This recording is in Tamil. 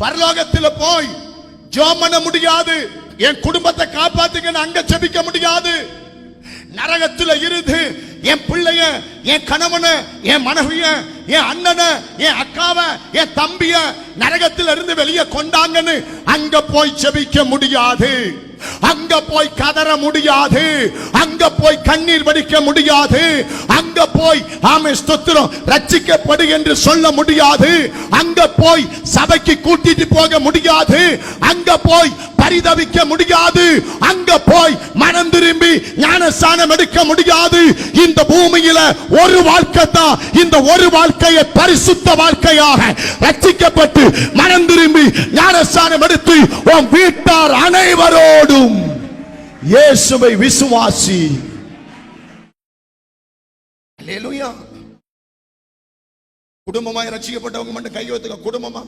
பரலோகத்தில் போய் ஜோம் பண்ண முடியாது. என் குடும்பத்தை காப்பாத்துங்கன்னு அங்க ஜெபிக்க முடியாது. நரகத்துல இருந்து என் பிள்ளைய என் கணவனை என் மனைவிய என் அண்ணன என் அக்காவ என் தம்பிய நரகத்துல இருந்து வெளியே கொண்டாங்கன்னு அங்க போய் ஜெபிக்க முடியாது. அங்க போய் கதற முடியாது. அங்க போய் கண்ணீர் வடிக்க முடியாது. போய் ஆமை ஸ்தோத்திரம். ரட்சிக்கப்படு என்று சொல்ல முடியாது. அங்க போய் சபைக்கு கூட்டிட்டு போக முடியாது. அங்க போய் பரிதவிக்க முடியாது. அங்க போய் மனம் திரும்பி ஞானஸ்தானம் எடுக்க முடியாது. இந்த பூமியில ஒரு வாழ்க்கை தான். இந்த ஒரு வாழ்க்கையை பரிசுத்த வாழ்க்கையாக. ரட்சிக்கப்பட்டு மனம் திரும்பி ஞானஸ்தானம் எடுத்து உன் வீட்டார் அனைவரோடும் இயேசுவை விசுவாசி. குடும்பமாய் ரசிக்கப்பட்டவங்க மட்டும் கை குடும்பமா?